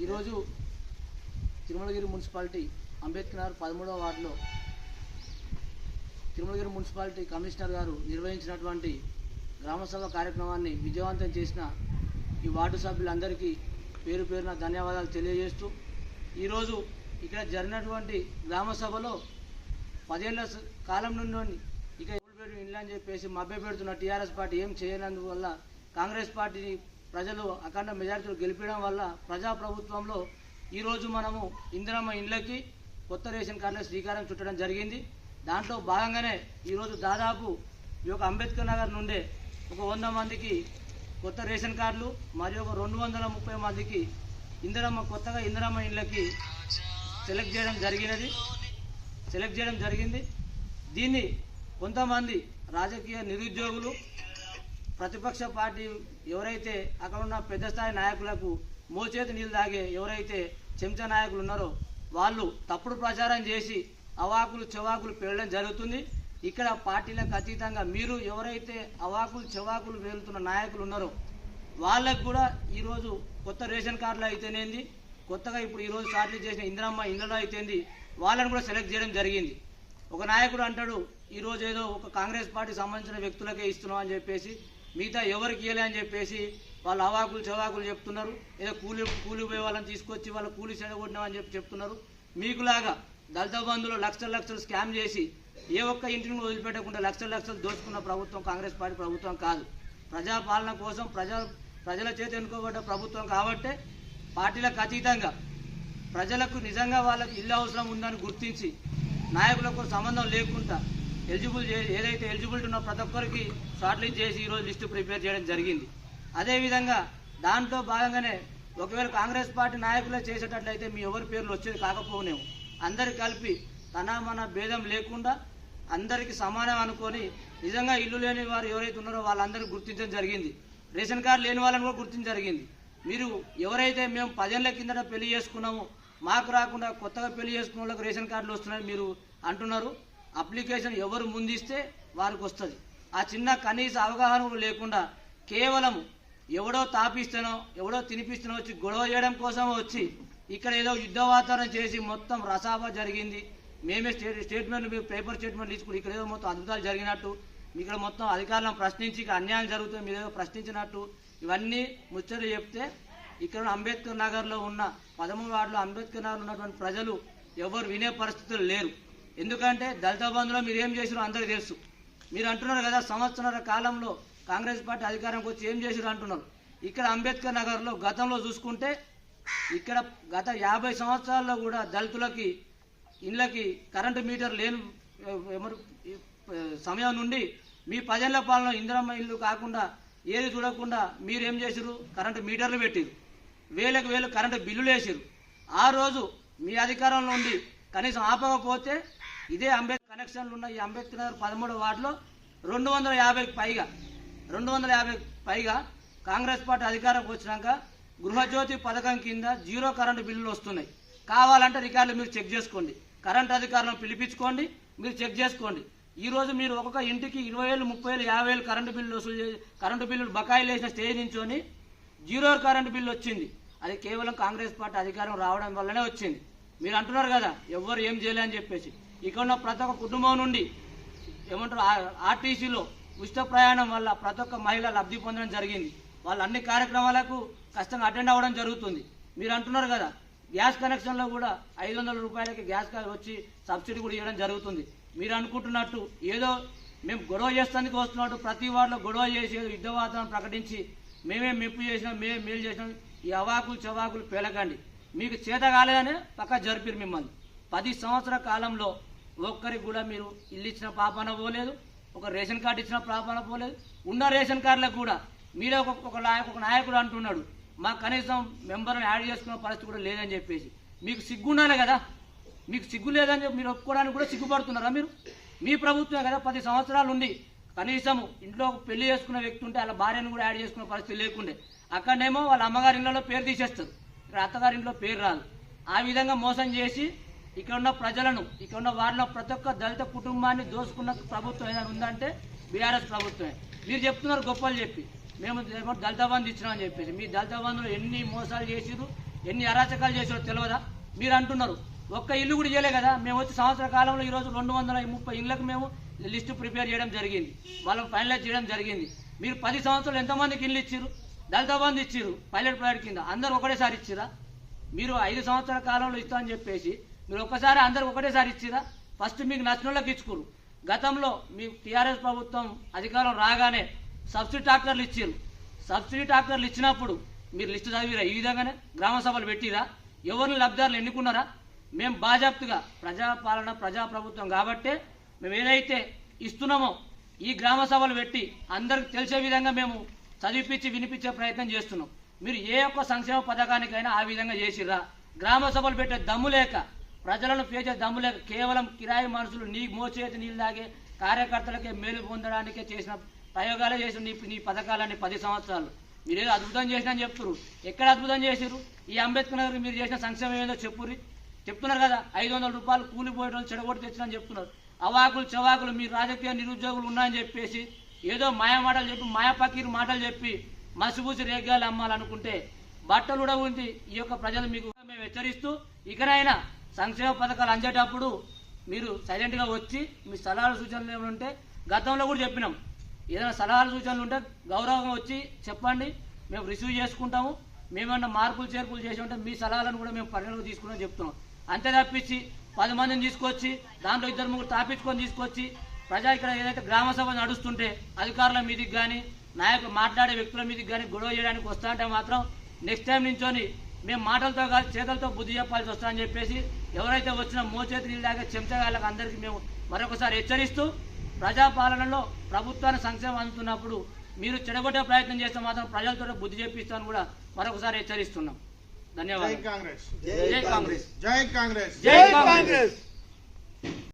ఈరోజు తిరుమలగిరి మున్సిపాలిటీ అంబేద్కర్ పదమూడవ వార్డులో తిరుమలగిరి మున్సిపాలిటీ కమిషనర్ గారు నిర్వహించినటువంటి గ్రామసభ కార్యక్రమాన్ని విజయవంతం చేసిన ఈ వార్డు సభ్యులందరికీ పేరు పేరున ధన్యవాదాలు తెలియజేస్తూ ఈరోజు ఇక్కడ జరిగినటువంటి గ్రామసభలో పదేళ్ళ స- కాలం నుండి ఇక ఎవరు ఇల్లు అని చెప్పేసి మభ్య పెడుతున్న టీఆర్ఎస్ పార్టీ ఏం చేయనందువల్ల కాంగ్రెస్ పార్టీని ప్రజలు అఖండ మెజార్టీలు గెలిపించడం వల్ల ప్రజాప్రభుత్వంలో ఈరోజు మనము ఇందిరమ్మ ఇండ్లకి కొత్త రేషన్ కార్డులకు శ్రీకారం చుట్టడం జరిగింది. దాంట్లో భాగంగానే ఈరోజు దాదాపు ఈ యొక్క అంబేద్కర్ నగర్ నుండే ఒక వంద మందికి కొత్త రేషన్ కార్డులు మరియు ఒక రెండు వందల ముప్పై మందికి ఇందిరమ్మ కొత్తగా ఇందిరమ్మ ఇండ్లకి సెలెక్ట్ చేయడం జరిగినది. సెలెక్ట్ చేయడం జరిగింది. దీన్ని కొంతమంది రాజకీయ నిరుద్యోగులు ప్రతిపక్ష పార్టీ ఎవరైతే అక్కడ ఉన్న పెద్ద స్థాయి నాయకులకు మోచేతి నీళ్ళు తాగే ఎవరైతే చెంచా నాయకులు ఉన్నారో వాళ్ళు తప్పుడు ప్రచారం చేసి అవాకులు చెవాకులు పేలడం జరుగుతుంది. ఇక్కడ పార్టీలకు అతీతంగా మీరు ఎవరైతే అవాకులు చెవాకులు పేలుతున్న నాయకులు ఉన్నారో వాళ్ళకు కూడా ఈరోజు కొత్త రేషన్ కార్డులు అయితేనేంది కొత్తగా ఇప్పుడు ఈరోజు షార్ట్లు చేసిన ఇందిరమ్మ ఇండ్లలో అయితేంది వాళ్ళని కూడా సెలెక్ట్ చేయడం జరిగింది. ఒక నాయకుడు అంటాడు ఈరోజు ఏదో ఒక కాంగ్రెస్ పార్టీ సంబంధించిన వ్యక్తులకే ఇస్తున్నాం అని చెప్పేసి మిగతా ఎవరికి ఇవ్వలే అని చెప్పేసి వాళ్ళు అవాకులు చవాకులు చెప్తున్నారు. ఏదో కూలి కూలి పోయే వాళ్ళని తీసుకొచ్చి వాళ్ళ కూలి చెడగొట్టినామని చెప్పి చెప్తున్నారు. మీకులాగా దళిత బంధువులు లక్షల లక్షలు స్కామ్ చేసి ఏ ఒక్క ఇంటిని కూడా వదిలిపెట్టకుండా లక్షల లక్షలు దోచుకున్న ప్రభుత్వం కాంగ్రెస్ పార్టీ ప్రభుత్వం కాదు. ప్రజాపాలన కోసం ప్రజా ప్రజల చేత ఎన్నుకోబడ్డ ప్రభుత్వం కాబట్టే పార్టీలకు అతీతంగా ప్రజలకు నిజంగా వాళ్ళకి ఇల్లు అవసరం ఉందని గుర్తించి నాయకులకు సంబంధం లేకుండా ఎలిజిబుల్ ఏదైతే ఎలిజిబిలిటీ ఉన్న ప్రతి ఒక్కరికి షార్ట్లిస్ట్ చేసి ఈరోజు లిస్టు ప్రిపేర్ చేయడం జరిగింది. అదేవిధంగా దాంట్లో భాగంగానే ఒకవేళ కాంగ్రెస్ పార్టీ నాయకులే చేసేటట్లయితే మీ ఎవరి పేర్లు వచ్చేది కాకపోనేమో అందరు కలిపి తన మన భేదం లేకుండా అందరికీ సమానం అనుకొని నిజంగా ఇల్లు లేని వారు ఎవరైతే ఉన్నారో వాళ్ళందరికీ గుర్తించడం జరిగింది. రేషన్ కార్డు లేని వాళ్ళని కూడా గుర్తించడం జరిగింది. మీరు ఎవరైతే మేము పదేళ్ళ కిందట పెళ్ళి చేసుకున్నామో మాకు రాకుండా కొత్తగా పెళ్ళి చేసుకున్న వాళ్ళకి రేషన్ కార్డులు వస్తున్నాయని మీరు అంటున్నారు. అప్లికేషన్ ఎవరు ముందిస్తే వారికి వస్తుంది. ఆ చిన్న కనీస అవగాహన లేకుండా కేవలం ఎవడో తాపిస్తానో ఎవడో తినిపిస్తానో వచ్చి గొడవ చేయడం కోసం వచ్చి ఇక్కడ ఏదో యుద్ధ వాతావరణం చేసి మొత్తం రసాబా జరిగింది. మేమే స్టేట్ స్టేట్మెంట్ పేపర్ స్టేట్మెంట్ తీసుకుని ఇక్కడ ఏదో మొత్తం అద్భుతాలు జరిగినట్టు ఇక్కడ మొత్తం అధికారులను ప్రశ్నించి ఇక్కడ అన్యాయం జరుగుతుంది మీరు ఏదో ప్రశ్నించినట్టు ఇవన్నీ ముచ్చట్లు చెప్తే ఇక్కడ అంబేద్కర్ నగర్లో ఉన్న పదమూడు వార్డులో అంబేద్కర్ నగర్లో ఉన్నటువంటి ప్రజలు ఎవరు వినే పరిస్థితులు లేరు. ఎందుకంటే దళిత బంధులో మీరు ఏం చేసారో అందరికీ తెలుసు. మీరు అంటున్నారు కదా సంవత్సరాల కాలంలో కాంగ్రెస్ పార్టీ అధికారంకి వచ్చి ఏం చేసారు అంటున్నారు. ఇక్కడ అంబేద్కర్ నగర్లో గతంలో చూసుకుంటే ఇక్కడ గత యాభై సంవత్సరాల్లో కూడా దళితులకి ఇళ్ళకి కరెంటు మీటర్ లేని సమయం నుండి మీ పదేళ్ళ పాలన ఇందిరమ్మ ఇల్లు కాకుండా ఏది చూడకుండా మీరు ఏం చేసారు కరెంటు మీటర్లు పెట్టిరు వేలకు వేలు కరెంటు బిల్లులు వేసారు ఆ రోజు మీ అధికారంలో ఉండి కనీసం ఆపకపోతే ఇదే అంబేద్కర్ కనెక్షన్లు ఉన్న ఈ అంబేద్కర్ నగర్ పదమూడు వార్డులో రెండు వందల యాభైకి పైగా రెండు వందల యాభైకి పైగా కాంగ్రెస్ పార్టీ అధికారంకి వచ్చినాక గృహజ్యోతి పథకం కింద జీరో కరెంటు బిల్లులు వస్తున్నాయి. కావాలంటే రికార్డులు మీరు చెక్ చేసుకోండి. కరెంట్ అధికారులను పిలిపించుకోండి. మీరు చెక్ చేసుకోండి. ఈరోజు మీరు ఒక్కొక్క ఇంటికి ఇరవై వేలు ముప్పై వేలు యాభై వేలు కరెంటు బిల్లు వసూలు చేసి కరెంటు బిల్లులు బకాయిలు వేసిన స్టేజ్ నుంచొని జీరో కరెంటు బిల్లు వచ్చింది. అది కేవలం కాంగ్రెస్ పార్టీ అధికారం రావడం వల్లనే వచ్చింది. మీరు అంటున్నారు కదా ఎవ్వరు ఏం చేయలే అని చెప్పేసి. ఇక్కడ ఉన్న ప్రతి ఒక్క కుటుంబం నుండి ఏమంటారు ఆర్టీసీలో ఉచిత ప్రయాణం వల్ల ప్రతి ఒక్క మహిళ లబ్ధి పొందడం జరిగింది. వాళ్ళు అన్ని కార్యక్రమాలకు కష్టంగా అటెండ్ అవ్వడం జరుగుతుంది. మీరు అంటున్నారు కదా గ్యాస్ కనెక్షన్లో కూడా ఐదు వందల రూపాయలకి గ్యాస్ వచ్చి సబ్సిడీ కూడా ఇవ్వడం జరుగుతుంది. మీరు అనుకుంటున్నట్టు ఏదో మేము గొడవ చేస్తానికి వస్తున్నట్టు ప్రతి వార్డులో గొడవ చేసి యుద్ధ వాతావరణం ప్రకటించి మేమే మెప్పు చేసినాం మేమే మేలు చేసినాం ఈ అవాకులు చవాకులు పేలకండి. మీకు చేత కాలేదనే పక్క జరిపిరు మిమ్మల్ని. పది సంవత్సరాల కాలంలో ఒక్కరికి కూడా మీరు ఇల్లు ఇచ్చిన పాపన పోలేదు ఒక రేషన్ కార్డు ఇచ్చిన పాపన పోలేదు ఉన్న రేషన్ కార్డులకు కూడా మీరే ఒక ఒక నాయకు ఒక నాయకుడు అంటున్నాడు మాకు కనీసం మెంబర్ని యాడ్ చేసుకునే పరిస్థితి కూడా లేదని చెప్పేసి. మీకు సిగ్గుండాలి కదా? మీకు సిగ్గు లేదని చెప్పి మీరు ఒప్పుకోవడానికి కూడా సిగ్గుపడుతున్నారా మీరు? మీ ప్రభుత్వమే కదా పది సంవత్సరాలు ఉండి కనీసం ఇంట్లో పెళ్ళి చేసుకున్న వ్యక్తి ఉంటే వాళ్ళ భార్యను కూడా యాడ్ చేసుకునే పరిస్థితి లేకుండే. అక్కడనేమో వాళ్ళ అమ్మగారి ఇళ్ళలో పేరు తీసేస్తారు. ఇక్కడ అత్తగారి ఇంట్లో పేరు రాదు. ఆ విధంగా మోసం చేసి ఇక్కడ ఉన్న ప్రజలను ఇక్కడ ఉన్న వారిలో ప్రతి ఒక్క దళిత కుటుంబాన్ని దోసుకున్న ప్రభుత్వం ఏదైనా ఉందంటే బీఆర్ఎస్ ప్రభుత్వమే. మీరు చెప్తున్నారు గొప్పలు చెప్పి. మేము దళిత బంధు ఇచ్చినామని చెప్పేసి. మీ దళిత బంధువులు ఎన్ని మోసాలు చేసిరు ఎన్ని అరాచకాలు చేసిరో తెలియదా మీరు అంటున్నారు. ఒక్క ఇల్లు కూడా చేయలే కదా. మేము వచ్చి సంవత్సర కాలంలో ఈరోజు రెండు వందల ముప్పై ఇళ్ళకు మేము లిస్టు ప్రిపేర్ చేయడం జరిగింది. వాళ్ళని ఫైనలైజ్ చేయడం జరిగింది. మీరు పది సంవత్సరాలు ఎంతమందికి ఇల్లు ఇచ్చారు దళిత బంధు ఇచ్చారు పైలట్ ప్రాజెక్ట్ కింద. అందరు ఒకటేసారి ఇచ్చిరా మీరు ఐదు సంవత్సరాల కాలంలో ఇస్తామని చెప్పేసి మీరు ఒక్కసారి అందరు ఒకటేసారి ఇచ్చిరా? ఫస్ట్ మీకు నచ్చినోళ్ళకి ఇచ్చుకోరు. గతంలో మీ టీఆర్ఎస్ ప్రభుత్వం అధికారం రాగానే సబ్సిడీ ట్రాక్టర్లు ఇచ్చారు సబ్సిడీ ట్రాక్టర్లు ఇచ్చినప్పుడు మీరు లిస్టు చదివిరా? ఈ విధంగానే గ్రామ సభలు పెట్టిరా? ఎవరిని లబ్ధిదారులు ఎన్నుకున్నారా? మేము బాజాప్తుగా ప్రజాపాలన ప్రజాప్రభుత్వం కాబట్టే మేము ఏదైతే ఇస్తున్నామో ఈ గ్రామ సభలు పెట్టి అందరికి తెలిసే విధంగా మేము చదివిపించి వినిపించే ప్రయత్నం చేస్తున్నాం. మీరు ఏ ఒక్క సంక్షేమ పథకానికైనా ఆ విధంగా చేసిర్రా? గ్రామ సభలు పెట్టే దమ్ము లేక ప్రజలను పేచే దమ్ము లేక కేవలం కిరాయి మనుషులు నీ మోచేతి నీళ్ళు తాగే కార్యకర్తలకే మేలు పొందడానికే చేసిన ప్రయోగాలే చేసిన నీ నీ పథకాలన్నీ పది సంవత్సరాలు. మీరేదో ఏదో అద్భుతం చేసినా అని చెప్తున్నారు ఎక్కడ అద్భుతం చేసిరు ఈ అంబేద్కర్ నగర్ మీరు చేసిన సంక్షేమం ఏందో చెప్పుర్రి. చెప్తున్నారు కదా ఐదు వందల రూపాయలు కూలిపోయడం చెడగొట్టి తెచ్చినని చెప్తున్నారు. అవాకులు చవాకులు మీ రాజకీయ నిరుద్యోగులు ఉన్నాయని చెప్పేసి ఏదో మాయ మాటలు చెప్పి మాయపకీరు మాటలు చెప్పి మసిపూసి రేగాలు అమ్మాలనుకుంటే బట్టలు కూడా ఉంది ఈ యొక్క ప్రజలు మీకు. మేము హెచ్చరిస్తూ ఇకనైనా సంక్షేమ పథకాలు అందేటప్పుడు మీరు సైలెంట్గా వచ్చి మీ సలహాలు సూచనలు ఏమైనా ఉంటే గతంలో కూడా చెప్పినాం. ఏదైనా సలహాలు సూచనలు ఉంటే గౌరవంగా వచ్చి చెప్పండి. మేము రిసీవ్ చేసుకుంటాము. మేమన్నా మార్పులు చేర్పులు చేసి ఉంటే మీ సలహాలను కూడా మేము పరిగణలోకి తీసుకుని చెప్తున్నాం. అంతే తప్పించి పది మందిని తీసుకొచ్చి దాంట్లో ఇద్దరు ముగ్గురు తాపించుకొని తీసుకొచ్చి ప్రజా ఇక్కడ ఏదైతే గ్రామ సభ నడుస్తుంటే అధికారుల మీదకి కానీ నాయకులు మాట్లాడే వ్యక్తుల మీదకి కానీ గొడవ చేయడానికి వస్తా అంటే మాత్రం నెక్స్ట్ టైం నుంచొని మేము మాటలతో కాదు చేతులతో బుద్ధి చెప్పాల్సి వస్తుందని చెప్పేసి ఎవరైతే వచ్చినా మోచేతి నీళ్ళు దాకా చెంచగాళ్ళకి అందరికీ మేము మరొకసారి హెచ్చరిస్తూ ప్రజాపాలనలో ప్రభుత్వాన్ని సంక్షేమం అందుతున్నప్పుడు మీరు చెడగొట్టే ప్రయత్నం చేస్తే మాత్రం ప్రజలతో బుద్ధి చెప్పిస్తామని కూడా మరొకసారి హెచ్చరిస్తున్నాం. జై ధన్యవాదాలు కాంగ్రెస్. జై కాంగ్రెస్. జై కాంగ్రెస్. జై కాంగ్రెస్.